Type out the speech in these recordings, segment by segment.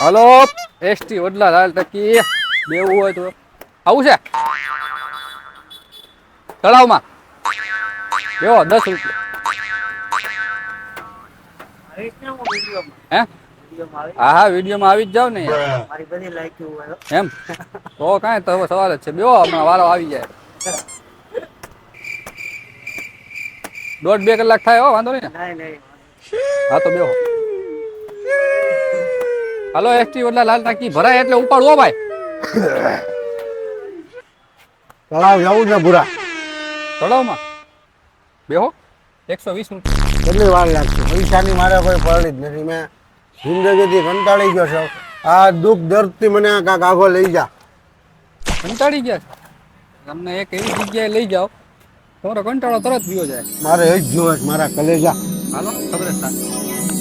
Hello. ST ઓડલા લાલ ટકી. બેવું હોય તો. આવું છે? તળાવમાં? બેવો દસ રૂપિયા. હે? હા હા વિડીયોમાં આવી જ જાવ ને. એમ? તો કાંઈ તો સવાલ જ છે. બેવો હમણાં વારો આવી જાય. દોઢ બે કલાક થાય હો વાંધો નહીં ને? હા તો બેહો. હાલો એસટી ઓલા લાલ ટાંકી ભરાય એટલે ઉપાડવો ભાઈ. તળાવ જવું છે ભૂરા. તળાવમાં? બેહો એકસો વીસ કેટલી વાર લાગશે? પૈસાની મારે કોઈ પડે જ નથી. મેં જિંદગીથી કંટાળી ગયો છું. આ દુઃખ દર્દથી મને આ કાંક આગો લઈ જા. કંટાળી ગયા. તમને એક એવી જગ્યાએ લઈ જાઓ તમારો કંટાળો તરત પીવો જાય. મારે એ જ જોવે મારા કલેજા. હાલો ખબર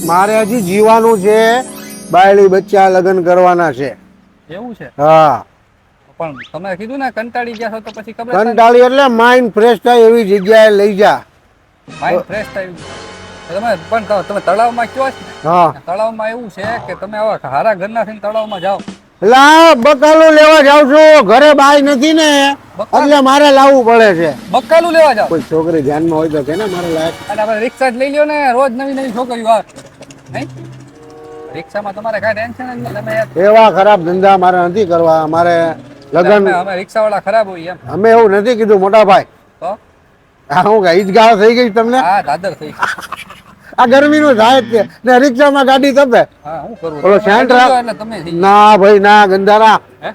મારે હજી જીવાનું છે બાયડી બચ્ચા લગ્ન કરવાના છે. એવું છે? હા. પણ તમે કીધું ને કંટાળી ગયા છો તો પછી ખબર કંટાળી એટલે માઇન્ડ ફ્રેશ થાય એવી જગ્યાએ લઈ જા. માઇન્ડ ફ્રેશ થાય તમે પણ તમે તળાવમાં કયો છે? હા. તળાવમાં એવું છે કે તમે આવા હારા ઘરના થઈને તળાવમાં જાઓ? લા બકાલું લેવા જાઉં છું. ઘરે બાય નથી ને. બકાલું? એટલે મારે લાવવું પડે છે. બક્કાલું લેવા જાઓ? કોઈ છોકરી ધ્યાનમાં હોય તો કે ને મારે લાયક અને આપણે રિક્ષા જ લઈ લ્યો ને રોજ નવી નવી છોકરીઓ આવે. નહીં રિક્ષામાં તમારે કાંઈ ટેન્શન જ નહીં તમે એવા ખરાબ ધંધા મારે નથી કરવા. મારે લગ્ન અમે રિક્ષા રિક્ષાવાળા ખરાબ હોય એમ. અમે એવું નથી કીધું મોટા ભાઈ. તો? આ હું કે થઈ ગઈ તમને? હા દાદર થઈ આ ગરમીનું થાય જ છે. ને રિક્ષામાં ગાડી તપે. હા હું કરું? ઓલો સેન્ટ. ના ભાઈ ના ગંધારા. હે?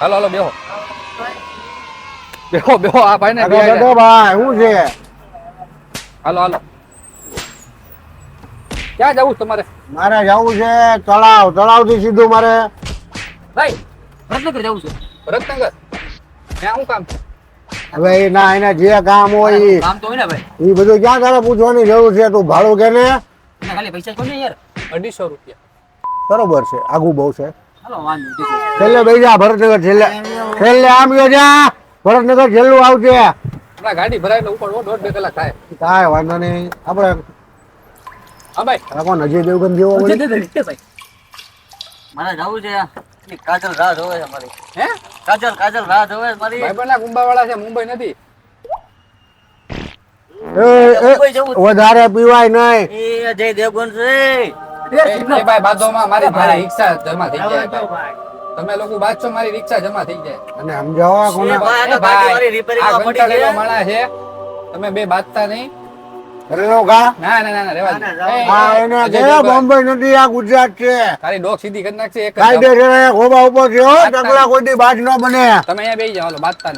હાલો હાલો બેહો. બેહો બેહો આ ભાઈ ને બેહો ભાઈ શું છે? હાલો હાલો. ક્યાં જવું છે તમારે? મારે જવું છે તળાવ તળાવથી સીધું મારે. ભાઈ રત્નગર જવું છે. રત્નગર ત્યાં શું કામ? છે હવે ના એના જે કામ હોય કામ તો હોય ને ભાઈ. ઈ બધું ક્યાં તારે પૂછવાની જરૂર છે? તું ભાડું કે ને ખાલી પૈસા કોને યાર? અઢીસો રૂપિયા. બરોબર છે આઘું બહુ છે. છેલ્લે ભાઈ જા ભરતનગર છેલ્લે. છેલ્લે આમ ગયો જા. ભરતનગર છેલ્લું આવશે ગાડી ભરાય એટલે ઉપર દોઢ બે કલાક થાય. કાંઈ વાંધો નહીં. આપણે હા ભાઈ. આ કોણ અજય દેવગન જેવો વળી? મારે જવું છે. કાજલ રાહ જોવે છે મારી. હે? કાજલ કાજલ રાહ જોવે છે મારી. ભાઈબંધના કુંભાવાળા છે મુંબઈ નથી. વધારે પીવાય નહીં. એ અજય દેવગન છે. ભાઈ મારી મારી રિક્ષા જમા થઈ જાય તમે લોકો બાજશો મારી રિક્ષા જમા થઈ જાય. અને કોને? ભાઈ, આ ભાઈ, કંટાળેલો છે. છે. તમે બે બાજતા નહીં. કરેલો ના ના ના ના રેવા હા એને અજય બોમ્બે નથી આ ગુજરાત છે. તારી ડોક સીધી કરી નાખશે એક કાયદે કામ. છે ઉપર છે ટકલા કોઈ બાજ ન બને. તમે અહીંયા બાજતા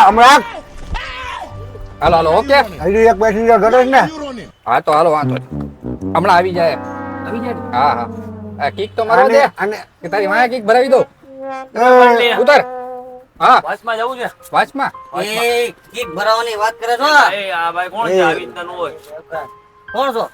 હમણાં નહીં. હમણાં આવી જાય. આવી જાય હા હા. આ કિક તો મારો દે અને તારી માયા કિક ભરાવી દો ઉતર. હા. બસમાં જવું છે? વાંચમાં. એ કિક ભરાવાની વાત કરે છો એ આ ભાઈ કોણ છે? આવી રીતના નું હોય. કોણ છો?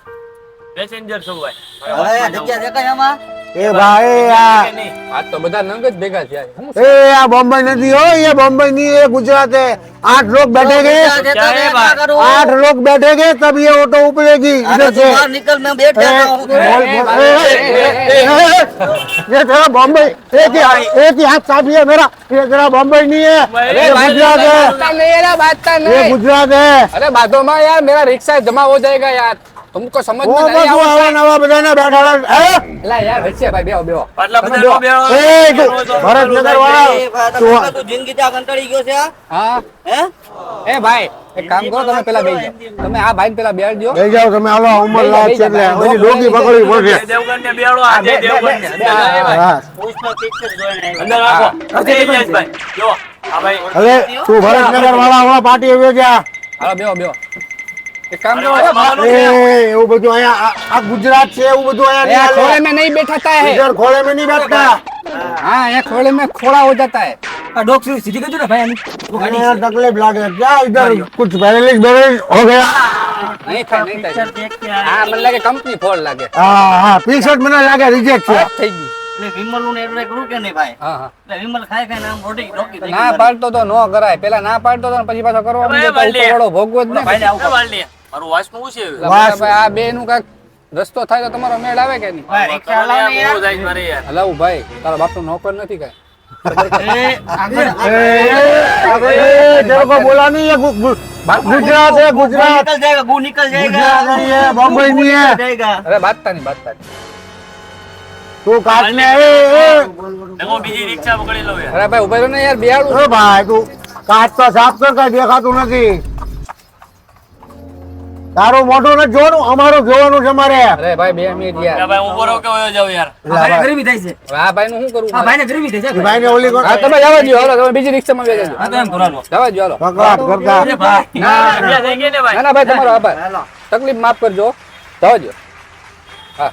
પેસેન્જર છું ભાઈ. હવે જગ્યા દેખાય આમાં. એ ભાઈ આ કે નહીં આ તો બધા નંગ જ ભેગા થયા છે. હું એ આ બોમ્બે નથી હો ये बॉम्बे नहीं है गुजरात है आठ लोग बैठेंगे દેતા क्या है દેતા बात? करो आठ लोग बैठेंगे तब ये ऑटो उपड़ेगी अरे इधर तू से बाहर निकल मैं बैठ ए, जाता हूँ बोल, बोल, ए, ए, ए, ए, ये तेरा बॉम्बे एक ही हाथ- एक ही हाथ साफी है मेरा ये तेरा बॉम्बे नहीं है अरे ये भाई, गुजरात है बाजता नहीं अरे बाजता ये नहीं गुजरात है अरे बातों में यार मेरा रिक्शा जमा हो जाएगा यार तुमको समझ वो में नहीं बस वो आवता आवा नवा बधाने बैठा रहा है એલા યાર વચ્ચે ભાઈ બેહો બેહો પાટલા તમે બધા બેહો. નો બેહો. એ, તું એનો તો ભરતનગર પેલું વાળા. એ ભાઈ, તું- તમે તું જિંદગી ત્યાં કંટાળી ગયો છે આ? હા હે એ ભાઈ એક કામ કરો તમે પેલા બેસી જાઓ તમે આ ભાઈ પેલા બેસી દો લઈ જાઓ તમે હાલો ઉંમર લઈ લાયક છે જાઓ, એટલે લઈ જાઓ. બધી ડોકી પકડવી પડશે જય દેવગણને બેહાડો, આ જય બે, બે, દેવગણને. બે, બે, હા, હા. હા પૂછનો picture જોઈને આવ્યો. અંદર રાખો. જય યશભાઈ. જો, આ ભાઈ હવે તું ભરતનગર વાળા વાળા પાર્ટી આવ્યો જા હાલો બેહો બેહો એક કામ કરો અરે, મારો એ એવું બધું અહીંયા આ- આ ગુજરાત છે એવું બધું ए, અહીંયા નહીં खोले હાલે. में नहीं बैठाता है इधर खोले में नहीं बैठता हाँ यहाँ खोले में खोड़ा हो जाता है यहाँ तकलीफ लागे क्या इधर कुछ पैरालिस बैरालिस हो गया नहीं था नहीं था हाँ मतलब के कंपनी फोड़ लागे हाँ हाँ पी शर्ट મને લાગે રિજેક્ટ છે થઈ ગયું એટલે વિમલનું ને એડવર્ટાઈઝ કરું કે નહીં ભાઈ હા હા એટલે વિમલ ખાય ખાય ને આમ રોટી રોકી તો ના પાડતો તો નો કરાય પેલા ના પાડતો તો ને પછી પાછો કરવા હવે માંડ્યો તો વાલી. ઉપરવાળો ભોગવો જ ને ભાઈને આવું એ વાલડી, મારું વાસનું છે ભાઈ આ બે નું કાક રસ્તો થાય તો તમારો મેળ આવે કે નહીં? હલાવું ભાઈ તારા બાપનું નોકર નથી કઈ. ગુજરાત તું કાટ ને અરે ભાઈ ઊભો ને યાર બેહાડું. ભાઈ તું કાચ તો સાફ કર કઈ દેખાતું નથી. તારું મોઢું નથી જોવાનું અમારો જોવાનું છે મારે. અરે ભાઈ બે મિનિટ યાર. ભાઈ ઊભો રહો કે વયો જાવ યાર. ભાઈને ગરીબી થાય છે. હા ભાઈ નું શું કરું? હા ભાઈ ને ગરીબી થાય છે ભાઈને ઓલી કોણ? હા તમે જવા દો હાલો તમે બીજી રિક્ષા માં બેસજો હા તમે એમ કરાવો જવા દો હાલો. ભગવાન કરતા અરે ભાઈ. ના ત્યાં થઈ ગઈ ને ભાઈ. ના ના ભાઈ તમારો આભાર. તકલીફ માફ કરજો જવા દો હા.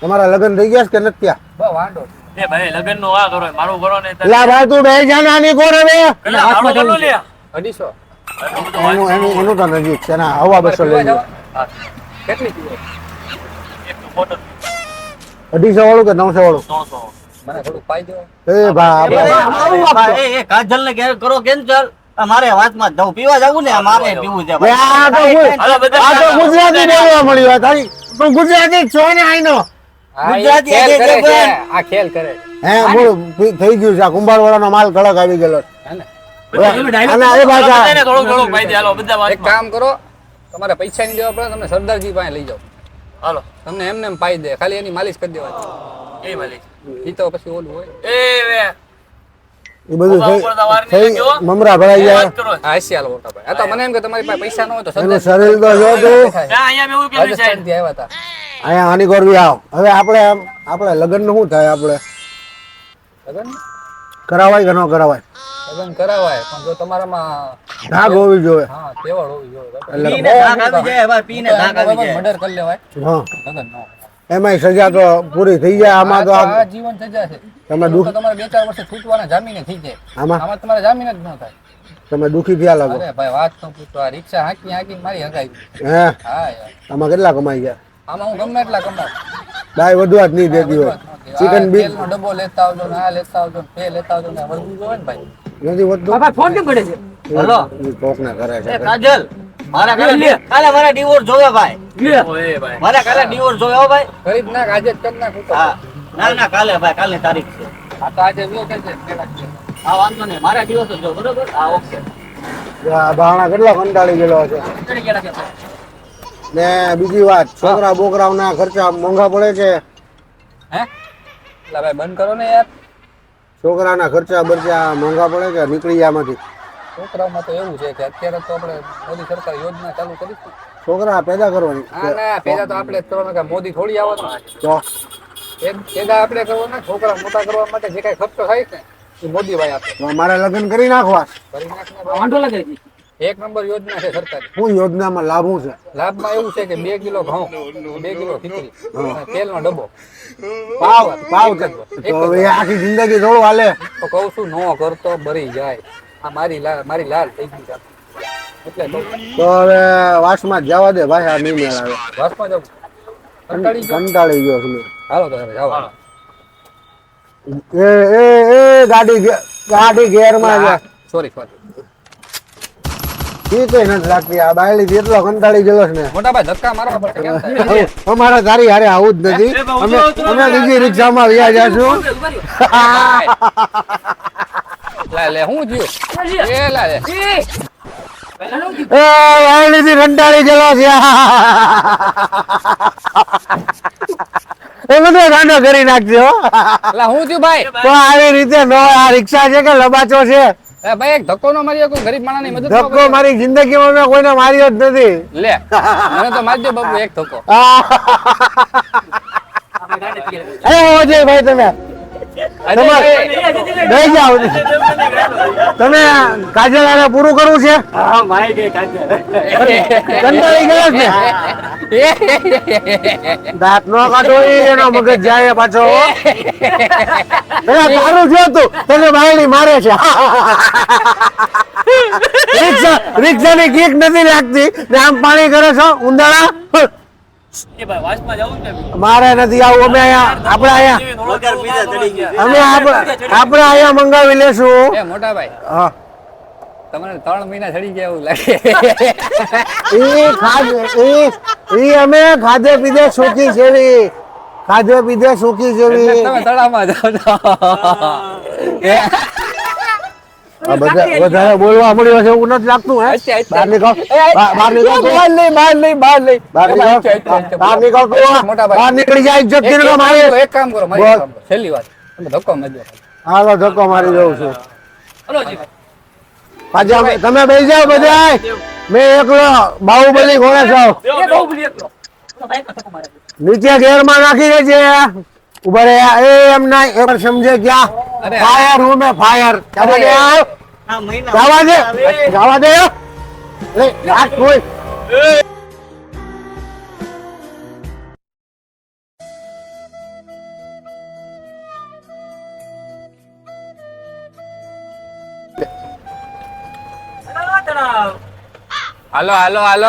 તમારા લગન થઈ ગયા છે કે નથી થયા? બહુ વાંડો એ ભાઈ લગન નો આ કરો મારું કરો ને લા ભાઈ તું બે જાના ની કોરે બે પેલા મારું લે અઢીસો. એટલું બધું એનું એનું એનું તો નજીક છે. ના હવા બસો લઈ લો કેટલી અઢીસો વાળું કે નવસો વાળું? મને થોડુંક પાઈ દો એ ભાઈ, એ, એ કાજલ ને કરો કેન્સલ મારે વાતમાં જવું પીવા જવું ને? મારે પીવું છે. આ તો ગુ- હાલો બધા આ તો ગુજરાતી બોલવા મળ્યો તારી. પણ ગુજરાતી છો ને આઈનો? ગુજરાતી ખેલ આજે કરે છે. જબર. આ ખેલ કરે હે બોલ થઈ ગયું છે. આ કુંભારવાળાનો માલ કડક આવી ગયેલો એક કામ કરો. તમારે પૈસા નહીં દેવા પડે તમને સરદારજી પાસે લઈ જાઓ. હાલો. તમને એમને એમ પાઈ દે. ખાલી એની માલિશ કરી દેવાની. એ માલિશ. ઈ તો પછી ઓલું હોય. એ વે. એ બધું થઈ મમરા ભરાઈ એ જાય વાત કરો. હા એસી હાલ મોટા ભાઈ. આ તો મને એમ કે તમારી પાસે પૈસા ન હોય તો સરદાર સરદારજી શરીર તો જો તું. ના અહીંયા મેં એવું સાહેબ રાજસ્થાનથી આવ્યા હતા. અહીંયા આની કરવી આવ. હવે આપણે આપણે લગ્નનું શું થાય આપણે? લગ્ન? કરાવાય કે ન કરાવાય? લગન કરાવાય પણ જો તમારામાં ધાક હોવી જોઈએ. હા તેવડ હોવી જોઈએ. એટલે પીને ધાક આવી જાય ભાઈ પીને ધાક આવી જાય. મર્ડર કરી લેવાય. હા. લગ્ન ન એમાં એમાંય સજા તો પૂરી થઈ જાય આમાં તો આ જીવન સજા છે. તમે દુઃખ તમારે બે ચાર વર્ષે છૂટવાના જામીને થઈ જાય. આમાં? આમાં તમારે જામીન જ ન થાય. તમે દુઃખી થયા લાગો. અરે ભાઈ વાત તો પૂછો. આ રિક્ષા હાંકી હાંકી મારી હગાઈ. હે? હા આમાં કેટલા કમાઈ ગયા? આમાં હું ગમે એટલા કમાઉં. દાય વધુ જ નહીં દેતી હોય. ચિકન બી તેલનો ડબ્બો લેતા આવજો ને આ લેતા આવજો ને તે લેતા આવજો ને વધવું જોવે ને ભાઈ. નથી વધતું ફોન કેમ કરે છે? હલો. કોક ના કરે છે કાજલ મારા કાલે કાલે મારા ડિવોર્સ જોવે ભાઈ. ઓય ભાઈ. મારા કાલે ડિવોર્સ જોવે હો ભાઈ. ગરીબ ના આજે જ કરી નાખ હું હા. ના ના કાલે ભાઈ કાલની તારીખ છે. આ તો આજે જો કે છે. હા વાંધો નહીં. મારા ડિવોર્સ જો બરોબર? હા ઓકે. આ ભાણા કેટલો કંટાળી ગયેલો છે. ને બીજી વાત છોકરા બોકરાઓના ખર્ચા મોંઘા પડે છે? હે? એટલે ભાઈ બંધ કરો ને યાર. છોકરાના ખર્ચા બરચા મોંઘા પડે કે નીકળી જાય આમાંથી છોકરાઓમાં તો એવું છે કે અત્યારે તો આપણે મોદી સરકાર યોજના ચાલુ કરી છોકરા પેદા કરવાની. ના ના પેલા તો આપણે કરવાના કે મોદી થોડી આવવાનો. તો? પેદા આપણે કરવાના છોકરા મોટા કરવા માટે જે કાંઈ ખર્ચો થાય છે એ મોદી ભાઈ આપે મારે લગ્ન કરી નાખવા. કરી નાખવા વાંધો લાગે છે એક નંબર યોજના છે સરકારી. હું યોજનામાં લાભ હું છે. લાભમાં એવું છે કે બે કિલો ઘઉં બે કિલો ખીચડી તેલનો ડબ્બો. પાવ પાવ તો હવે આખી જિંદગી થોડું હાલે તો કહું છું નો કરતો બરી જાય. આ મારી લાલ મારી લાલ થઈ ગઈ છે. એટલે તો હવે વાસમાં જ જવા દે ભાઈ આ નહીં મેળ આવે. વાસમાં જવું. કંટાળી ગયો? કંટાળી ગયો છું હાલો તો હવે જાવ એ એ એ ગાડી ગાડી ગેરમાં સોરી સોરી નથી લાગતી આ એટલો કંટાળી ગયેલો છે ને મોટા ભાઈ ધક્કા મારવા પડશે કેમ થાય? અમારે તારી હારે આવું જ નથી અમે અમે બીજી રિક્ષામાં વ્યા જાશું લે લે હું થયું એ લે લે એ થી કંટાળી ગયેલો છે એ બધો ગાંડો કરી નાખજો હું થયું ભાઈ તો આવી રીતે નો આ રિક્ષા છે કે લબાચો છે એ ભાઈ એક ધક્કો નો મારી કોઈ ગરીબ મદદ ન ધક્કો મારી જિંદગીમાં મેં કોઈને માર્યો જ નથી. લે મને તો મારી દો એક ધક્કો. એ અજય ભાઈ તમે. જાઓ. તમે કાજલ આને પૂરું કરવું છે? કંટાળી ગયો છે? દાંત નો કાઢો એનો મગજ જાય પાછો. પેલા તારું જો તું તને બાયડી મારે છે. રિક્ષા રિક્ષા ની કીક નથી લાગતી. ને આમ પાણી કરે છો ઉંદાળા મારે નથી આવું. અમે અહીંયા આપણે અહીંયા વગર પીધા ચડી ગયું. અમે આપણે આપણે અહીંયા મંગાવી લેશું. મોટા ભાઈ હા. તમને ત્રણ મહિના ચડી ગયા એવું લાગે. એ ખાધે ઈ ઈ અમે ખાધે પીધે સુખી જેવી. ખાધે પીધે સુખી જેવી. તમે તળાવમાં જાઓ એ, વધારે બોલવા મળ્યો છે એવું નથી લાગતું હે? અચ્છા, અચ્છા. બહાર નીકળ. બહાર- બહાર નીકળ બહાર નહીં બહાર નહીં બહાર નહીં બહાર નીકળ. અચ્છા, અચ્છા, અચ્છા. બહાર નીકળ તું. મોટા ભાઈ. બહાર નીકળી જાય ઇજ્જત એક- એક ગીરનો કામ મારી? કરો, એક કામ કરો મારી બોલ. એક કામ કરો. છેલ્લી વાત. તમે ધક્કો મારજો. હાલો ધક્કો મારી દઉં છું. પાછા તમે બેસી જાઓ બધા મેં એકલો બાહુબલી ઘોડે છો. નીચે ઘેરમાં નાખી દે છે. ઊભા રે એ એમ ના એક વાર સમજે ક્યાં અરે, ફાયર રૂમ હે ફાયર જવા દે આ મહિના જવા દે જવા દે એ આ કોઈ હાલો હાલો હાલો.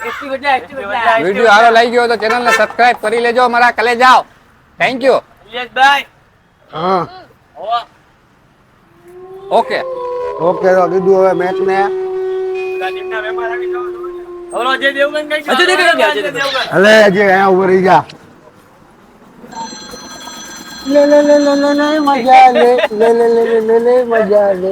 એક્ટિવ એટલે એક્ટિવ એટલે વીડિયો હારો લાગી ગયો તો ચેનલ ને સબસ્ક્રાઇબ કરી લેજો મારા કલે જાઓ થેન્ક યુ ઇલિયાસભાઈ હા હોવા ઓકે ઓકે તો કીધું હવે મેચ ને ગાંધીના વેપાર આવી જાવ હલો અજય દેવગન કઈ અજય દેવગન અજય દેવગન હલે જે અહીંયા ઊભો રહી જા લે લે લે લે લે લે મજા લે લે લે લે લે લે લે મજા લે